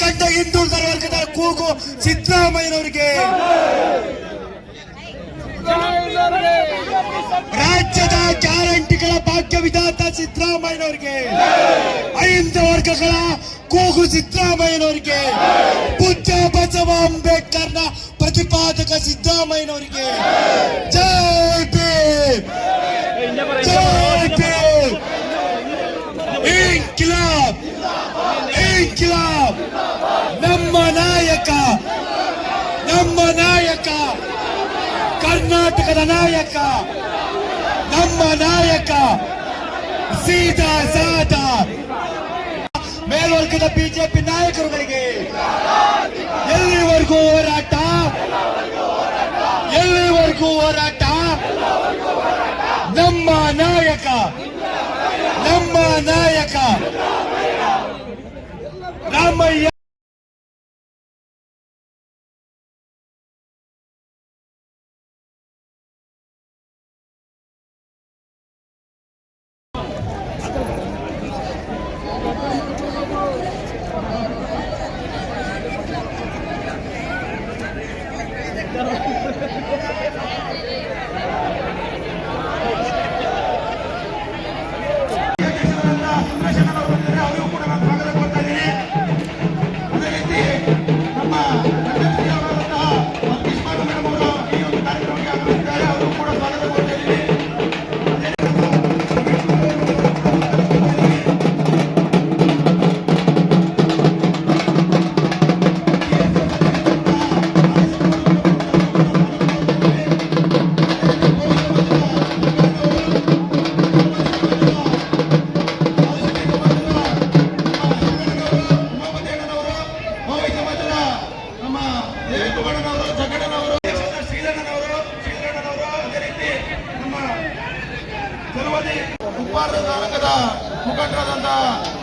ಕಂಡ ಹಿಂದುಳಿದ ವರ್ಗದ ಕೂಗು ಸಿದ್ದರಾಮಯ್ಯನವರಿಗೆ ರಾಜ್ಯದ ಗ್ಯಾರಂಟಿಗಳ ಭಾಗ್ಯ ವಿಧಾತ ಸಿದ್ದರಾಮಯ್ಯನವರಿಗೆ ಅಹಿಂದ ವರ್ಗಗಳ ಕೂಗು ಸಿದ್ದರಾಮಯ್ಯನವರಿಗೆ ಬುದ್ಧ ಬಸವ ಅಂಬೇಡ್ಕರ್ನ ಪ್ರತಿಪಾದಕ ಸಿದ್ದರಾಮಯ್ಯನವರಿಗೆ ಜೈ ಭೀಮ್ ಜೈ ಭೀಮ್ ಇನ್ಕಿಲಾಬ್ ಇನ್ಕಿಲಾಬ್ ನಮ್ಮ ನಾಯಕ ನಮ್ಮ ನಾಯಕ, ಕರ್ನಾಟಕದ ನಾಯಕ, ನಮ್ಮ ನಾಯಕ, ಸೀದಾ ಸಾದ. ಮೇಲ್ವರ್ಗದ ಬಿಜೆಪಿ ನಾಯಕರುಗಳಿಗೆ ಎಲ್ಲಿವರೆಗೂ ಹೋರಾಟ? ಎಲ್ಲಿವರೆಗೂ ಹೋರಾಟ? ನಮ್ಮ ನಾಯಕ ನಮ್ಮ ನಾಯಕ. ರಾಮಯ್ಯ ಮುಖಂಡರಾದಂಥ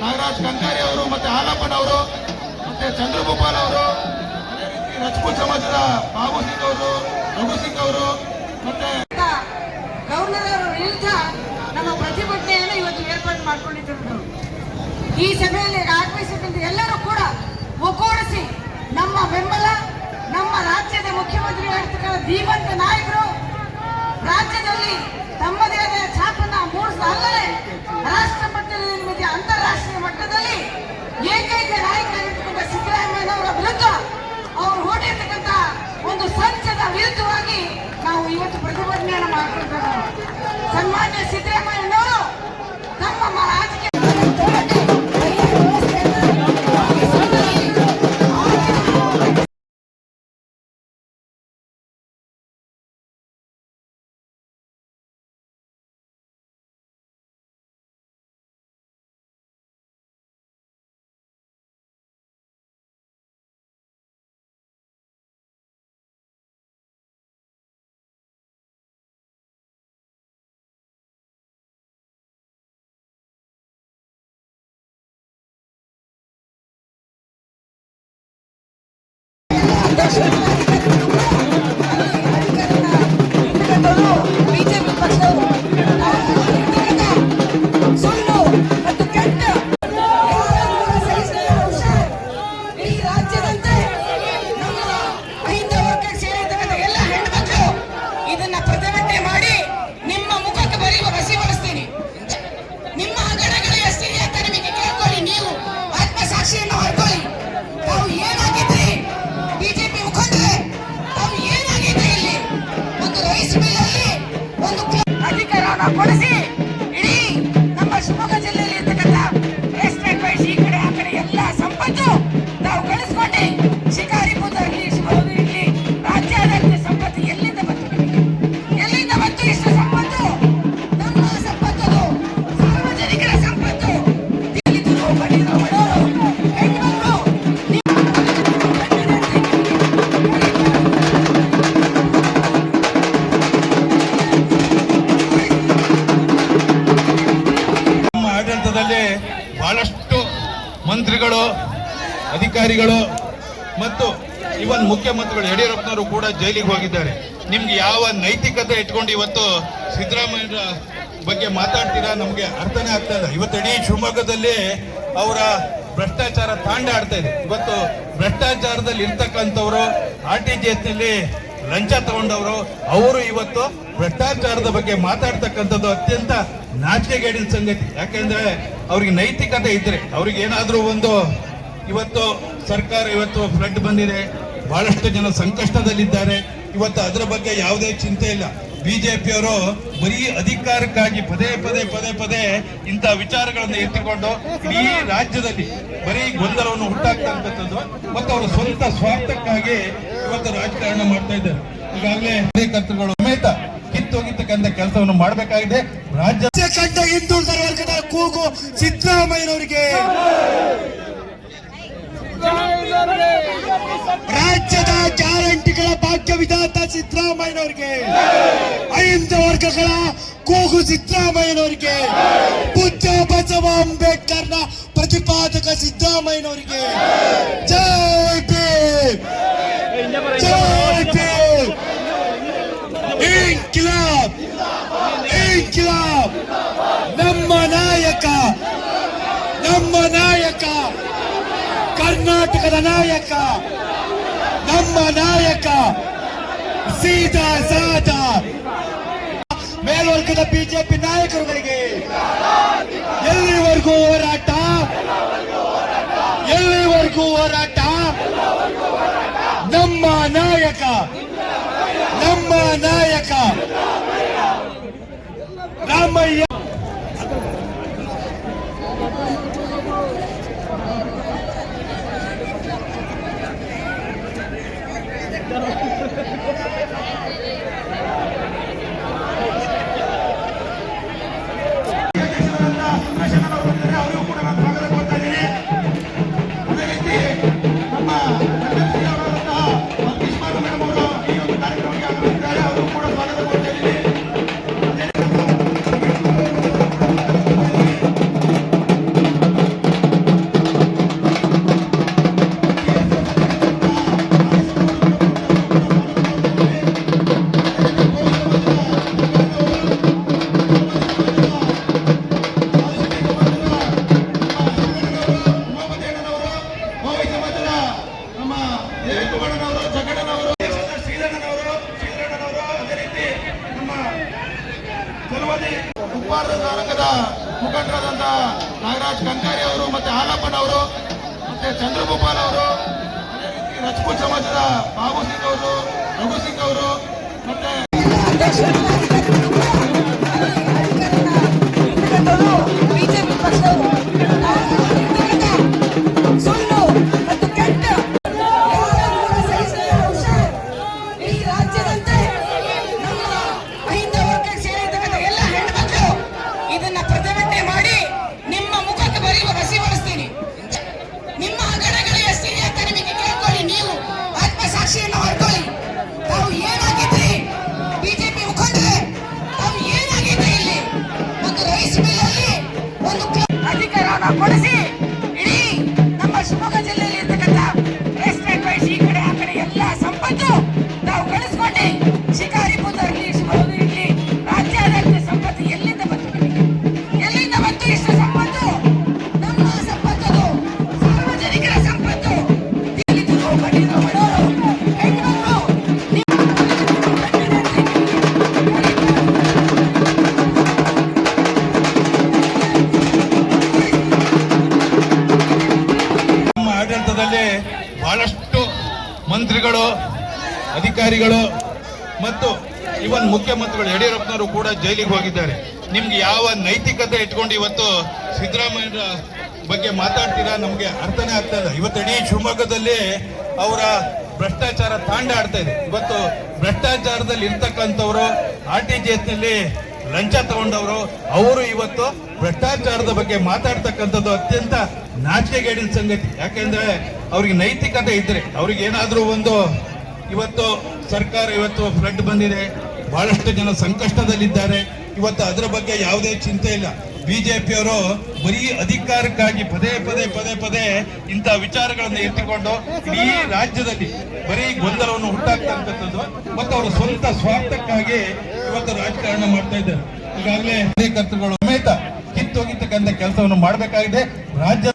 ನಾಗರಾಜ್ ಕಂಕಾರಿ ಅವರು ಮತ್ತೆ ಹಾಲಪ್ಪನವರು ಮತ್ತೆ ಚಂದ್ರಗೋಪಾಲ್ ಅವರು, ಅದೇ ರೀತಿ ರಜಪೂತ್ ಸಮಾಜದ ಬಾಬು ಸಿಂಗ್ ಅವರು, ರಘು ಸಿಂಗ್ ಅವರು, ಮತ್ತೆ ಗವರ್ನರ್ ಅವರ ವಿರುದ್ಧ ನಮ್ಮ ಪ್ರತಿಭಟನೆಯನ್ನು ಇವತ್ತು ಏರ್ಪಾಡು ಮಾಡ್ಕೊಂಡಿದ್ದರು ಈ ಸಭೆಯಲ್ಲಿ ಆಗಮಿಸಿದಂತ ಎಲ್ಲರೂ ಕೂಡ ಒಗ್ಗೂಡಿಸಿ ನಮ್ಮ ಬೆಂಬಲ, ನಮ್ಮ ರಾಜ್ಯದ ಮುಖ್ಯಮಂತ್ರಿ ಆಗಿರ್ತಕ್ಕಂಥ ಧೀಮಂತ ನಾಯಕರು, ರಾಜ್ಯದಲ್ಲಿ ತಮ್ಮದೇ 吃烩面了吗 Congratulations. ಆಡಳಿತದಲ್ಲಿ ಬಹಳಷ್ಟು ಮಂತ್ರಿಗಳು, ಅಧಿಕಾರಿಗಳು ಮತ್ತು ಇವನ್ ಮುಖ್ಯಮಂತ್ರಿಗಳು, ಯಡಿಯೂರಪ್ಪನವರು ಕೂಡ ಜೈಲಿಗೆ ಹೋಗಿದ್ದಾರೆ. ನಿಮ್ಗೆ ಯಾವ ನೈತಿಕತೆ ಇಟ್ಕೊಂಡು ಇವತ್ತು ಸಿದ್ದರಾಮಯ್ಯ ಬಗ್ಗೆ ಮಾತಾಡ್ತೀರಾ? ನಮಗೆ ಅರ್ಥನೇ ಆಗ್ತಾ ಇಲ್ಲ. ಇವತ್ತು ಇಡೀ ಶಿವಮೊಗ್ಗದಲ್ಲಿ ಅವರ ಭ್ರಷ್ಟಾಚಾರ ತಾಂಡ ಆಡ್ತಾ ಇದೆ. ಇವತ್ತು ಭ್ರಷ್ಟಾಚಾರದಲ್ಲಿ ಇರ್ತಕ್ಕಂಥವ್ರು ಆರ್ ಟಿ ಜಿ ಎಸ್ನಲ್ಲಿ ಲಂಚ ತಗೊಂಡವರು, ಅವರು ಇವತ್ತು ಭ್ರಷ್ಟಾಚಾರದ ಬಗ್ಗೆ ಮಾತಾಡ್ತಕ್ಕಂಥದ್ದು ಅತ್ಯಂತ ನಾಚಿಕೆಗೇಡಿನ ಸಂಗತಿ. ಯಾಕೆಂದ್ರೆ ಅವ್ರಿಗೆ ನೈತಿಕತೆ ಇದ್ರೆ, ಅವ್ರಿಗೆ ಏನಾದರೂ ಒಂದು ಇವತ್ತು ಸರ್ಕಾರ ಇವತ್ತು ಫ್ಲಡ್ ಬಂದಿದೆ, ಬಹಳಷ್ಟು ಜನ ಸಂಕಷ್ಟದಲ್ಲಿದ್ದಾರೆ. ಇವತ್ತು ಅದರ ಬಗ್ಗೆ ಯಾವುದೇ ಚಿಂತೆ ಇಲ್ಲ. ಬಿಜೆಪಿಯವರು ಬರೀ ಅಧಿಕಾರಕ್ಕಾಗಿ ಪದೇ ಪದೇ ಪದೇ ಪದೇ ಇಂತಹ ವಿಚಾರಗಳನ್ನು ಎತ್ತಿಕೊಂಡು ಈ ರಾಜ್ಯದಲ್ಲಿ ಬರೀ ಗೊಂದಲವನ್ನು ಹುಟ್ಟಾಕ್ತಕ್ಕಂಥದ್ದು ಮತ್ತು ಅವರ ಸ್ವಂತ ಸ್ವಾರ್ಥಕ್ಕಾಗಿ ಇವತ್ತು ರಾಜಕಾರಣ ಮಾಡ್ತಾ ಇದ್ದಾರೆ. ಈಗಾಗಲೇ ಕಾರ್ಯಕರ್ತರುಗಳು ಸಮೇತ ಕಿತ್ತೋಗಿರ್ತಕ್ಕಂಥ ಕೆಲಸವನ್ನು ಮಾಡಬೇಕಾಗಿದೆ. ರಾಜ್ಯ ರಾಜ್ಯ ಕಂಡ ಹಿಂದುಳಿದ ವರ್ಗದ ಕೂಗು ಸಿದ್ದರಾಮಯ್ಯನವರಿಗೆ. ರಾಜ್ಯದ ಗ್ಯಾರಂಟಿಗಳ ಭಾಗ್ಯ ವಿಧಾತ ಸಿದ್ದರಾಮಯ್ಯನವರಿಗೆ. ಅಹಿಂದ ವರ್ಗಗಳ ಕೂಗು ಸಿದ್ದರಾಮಯ್ಯನವರಿಗೆ. ಬುದ್ಧ ಬಸವ ಅಂಬೇಡ್ಕರ್ನ ಪ್ರತಿಪಾದಕ ಸಿದ್ದರಾಮಯ್ಯನವರಿಗೆ. ಜೈ ಭೀಮ್! ಜೈ ಇನ್ಕಿಲಾಬ್. ಇನ್ಕಿಲಾಬ್. ನಮ್ಮ ನಾಯಕ. ನಮ್ಮ ನಾಯಕ. ಕರ್ನಾಟಕದ ನಾಯಕ. ನಮ್ಮ ನಾಯಕ. ಸೀದಾ ಸಾದ. ಮೇಲ್ವರ್ಗದ ಬಿಜೆಪಿ ನಾಯಕರುಗಳಿಗೆ ಎಲ್ಲಿವರೆಗೂ ಹೋರಾಟ? ಎಲ್ಲಿವರೆಗೂ ಹೋರಾಟ? ನಮ್ಮ ನಾಯಕ. ನಾಯಕ ರಾಮಯ್ಯ ನಮ್ಮ ದೇವೇಂದ್ರಗೌಡನವರು ಜಗಣ್ಣನವರು ಶ್ರೀಧರಣ್ಣನವರು ಶ್ರೀಧರಣ್ಣನವರು ಅದೇ ರೀತಿ ನಮ್ಮ ಚಲುವದಿ ಉಪ್ಪಾರ ರಂಗದ ಮುಖಂಡರಾದಂತಹ ನಾಗರಾಜ್ ಕಂಕಾರಿ ಅವರು ಮತ್ತೆ ಹಾಲಪ್ಪನವರು, ಮತ್ತೆ ಚಂದ್ರಗೋಪಾಲ್ ಅವರು, ಅದೇ ರೀತಿ ರಜಪೂತ್ ಸಮಾಜದ ಬಾಬು ಸಿಂಗ್ ಅವರು, ರಘು ಸಿಂಗ್ ಅವರು ¡La policía! ಅಧಿಕಾರಿಗಳು ಮತ್ತು ಇವನ್ ಮುಖ್ಯಮಂತ್ರಿಗಳು ಯಡಿಯೂರಪ್ಪನವರು ಕೂಡ ಜೈಲಿಗೆ ಹೋಗಿದ್ದಾರೆ. ನಿಮ್ಗೆ ಯಾವ ನೈತಿಕತೆ ಇಟ್ಕೊಂಡು ಇವತ್ತು ಸಿದ್ದರಾಮಯ್ಯ ಬಗ್ಗೆ ಮಾತಾಡ್ತೀರಾ? ನಮಗೆ ಅರ್ಥನೇ ಆಗ್ತಾ ಇಲ್ಲ. ಇವತ್ತು ಇಡೀ ಶಿವಮೊಗ್ಗದಲ್ಲಿ ಅವರ ಭ್ರಷ್ಟಾಚಾರ ತಾಂಡ ಆಡ್ತಾ ಇದೆ. ಇವತ್ತು ಭ್ರಷ್ಟಾಚಾರದಲ್ಲಿ ಇರ್ತಕ್ಕಂಥವ್ರು ಆರ್ ಟಿ ಜಿ ಎಸ್ನಲ್ಲಿ ಲಂಚ ತಗೊಂಡವರು, ಅವರು ಇವತ್ತು ಭ್ರಷ್ಟಾಚಾರದ ಬಗ್ಗೆ ಮಾತಾಡ್ತಕ್ಕಂಥದ್ದು ಅತ್ಯಂತ ನಾಚಿಕೆಗೇಡಿನ ಸಂಗತಿ. ಯಾಕೆಂದ್ರೆ ಅವ್ರಿಗೆ ನೈತಿಕತೆ ಇದ್ರೆ ಅವ್ರಿಗೆ ಏನಾದರೂ ಒಂದು ಇವತ್ತು ಸರ್ಕಾರ ಇವತ್ತು ಫ್ಲಡ್ ಬಂದಿದೆ, ಬಹಳಷ್ಟು ಜನ ಸಂಕಷ್ಟದಲ್ಲಿದ್ದಾರೆ. ಇವತ್ತು ಅದರ ಬಗ್ಗೆ ಯಾವುದೇ ಚಿಂತೆ ಇಲ್ಲ. ಬಿಜೆಪಿಯವರು ಬರೀ ಅಧಿಕಾರಕ್ಕಾಗಿ ಪದೇ ಪದೇ ಪದೇ ಪದೇ ಇಂಥ ವಿಚಾರಗಳನ್ನು ಎತ್ತಿಕೊಂಡು ಇಡೀ ರಾಜ್ಯದಲ್ಲಿ ಬರೀ ಗೊಂದಲವನ್ನು ಹುಟ್ಟಾಕ್ತಕ್ಕಂಥದ್ದು ಮತ್ತು ಅವರ ಸ್ವಂತ ಸ್ವಾರ್ಥಕ್ಕಾಗಿ ಇವತ್ತು ರಾಜಕಾರಣ ಮಾಡ್ತಾ ಇದ್ದಾರೆ. ಈಗಾಗಲೇ ಕಾರ್ಯಕರ್ತರುಗಳು ಸಮೇತ ಕಿತ್ತೋಗಿರ್ತಕ್ಕಂಥ ಕೆಲಸವನ್ನು ಮಾಡಬೇಕಾಗಿದೆ. ರಾಜ್ಯ